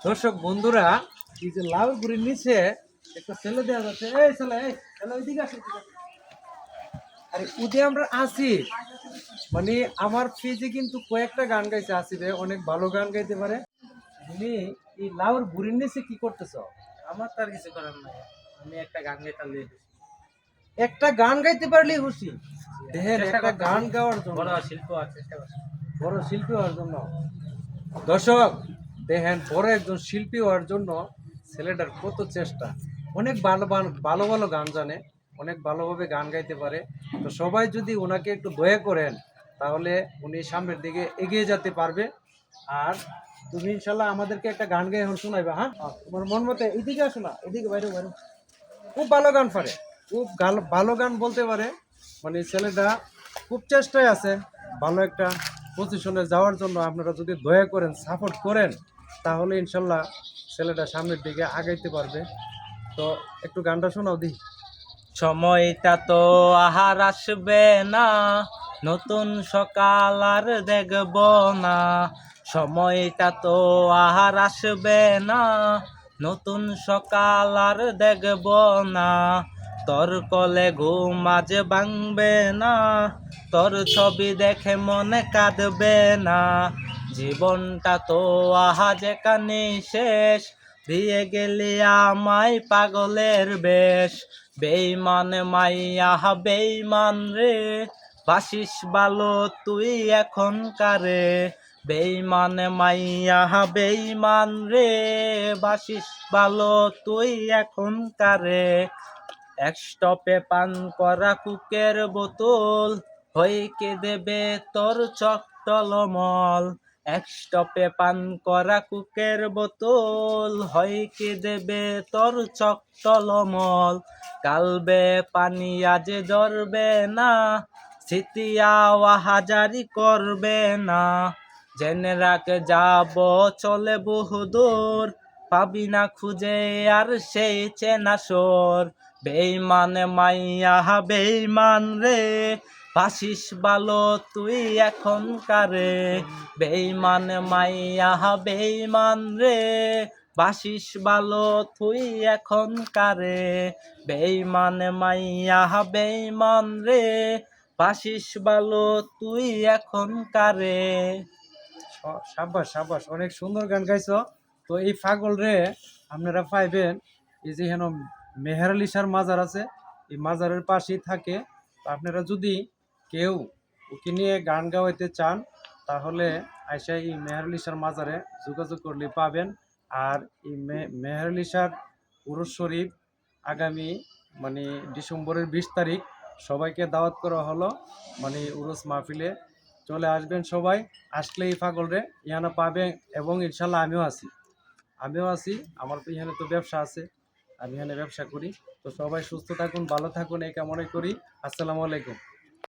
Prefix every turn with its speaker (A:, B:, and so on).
A: দর্শক বন্ধুরা এই যে লাল গুড়ির নিচে একটা ছেলে দেওয়া যাচ্ছে। এই ছেলে এই ছেলে ওইদিকে আসো আরে উদে আমরা আসি মানে আমার ফিজে কিন্তু কয়েকটা গান গাইছে আসিবে অনেক ভালো গান গাইতে পারে। তুমি এই লাউর গুড়ির নিচে কি করতেছ?
B: আমার তো আর কিছু করার নাই। আমি একটা গান গাইতে লিয়ে
A: একটা গান গাইতে পারলে খুশি। দেহের একটা গান গাওয়ার জন্য।
B: বড় শিল্প আছে চেষ্টা করছি
A: বড় শিল্পী হওয়ার জন্য। দর্শক দেখেন বড় একজন শিল্পী হওয়ার জন্য ছেলেটার কত চেষ্টা। অনেক ভালো ভালো- ভালো গান জানে অনেক ভালোভাবে গান গাইতে পারে। তো সবাই যদি ওনাকে একটু দয়া করেন তাহলে উনি সামনের দিকে এগিয়ে যেতে পারবে। আর তুমি ইনশাল্লাহ আমাদেরকে একটা গান গাই এখন শোনাইবা হ্যাঁ? আহ, তোমার মন মতে এদিকে আসো না এদিকে বাইরে বাইরে। খুব ভালো গান পারে খুব ভালো গান বলতে পারে। মানে ছেলেটা খুব চেষ্টায় আছে ভালো একটা পজিশনে যাওয়ার জন্য। আপনারা যদি দয়া করেন সাপোর্ট করেন তাহলে ইনশাল্লাহ ছেলেটা সামনের দিকে আগাইতে পারবে। তো একটু গানটা শোনাও দি।
B: সময়টা তো আহার আসবে না, নতুন সকাল আর দেখব না। সময়টা তো আহার আসবে না, নতুন সকাল আর দেখব না। তোর কলে ঘুম আজ ভাঙবে না, তোর ছবি দেখে মনে কাঁদবে না। জীবনটা তো আহা যেখানে শেষ। দিয়ে গেলি আমায় পাগলের বেশ। বেইমান মাইয়া বেইমান রে, বাসিস ভালো তুই এখন কারে? বেইমান মাইয়া বেইমান রে, বাসিস ভালো তুই এখন কারে? এক স্টপে পান করা কুকের বোতল হইকে দেবে তোর চকটলমল এক স্টপে পান করা কুকের বোতল হইকে দেবে তোর চকটলমল কালবে পানি আজ ধরবে না স্মৃতিয়া হাজারি করবে না। জেনে যাব চলে বহুদূর, পাবি না খুঁজে আর সেই চেনা সোর বেইমান মাইয়া, বেইমান রে বাসিস ভালো তুই এখন কারে? বেইমান মাইয়া বেইমান রে। বাসিস ভালো তুই এখন কারে? বেইমান মাইয়া বেইমান রে। বাসিস ভালো তুই এখন কারে?
A: স- সাব্বাস সাব্বাস, অনেক সুন্দর গান গাইছো। তো এই পাগল রে, আপনারা পাইবেন, এই যে হেন মেহের মাজার আছে, এই মাজারের পাশেই থাকে। আপনারা যদি কেউ ওকে নিয়ে গান গাওয়াইতে চান, তাহলে আইসা এই মেহের আলিশার মাজারে যোগাযোগ করলে পাবেন। আর এই মে- মেহের আলিশার পুরুষ শরীফ আগামী মানে ডিসেম্বরের বিশ তারিখ সবাইকে দাওয়াত করা হলো মানে উরুস মাহফিলে। চলে আসবেন সবাই আসলে এই পাগলরে ইহানা পাবে এবং ইনশাল্লাহ আমিও আছি। আমিও আছি, আমার তো এখানে তো ব্যবসা আছে, আমি এখানে ব্যবসা করি। তো সবাই সুস্থ থাকুন, ভালো থাকুন, এই কামনাই করি। আসসালামু আলাইকুম।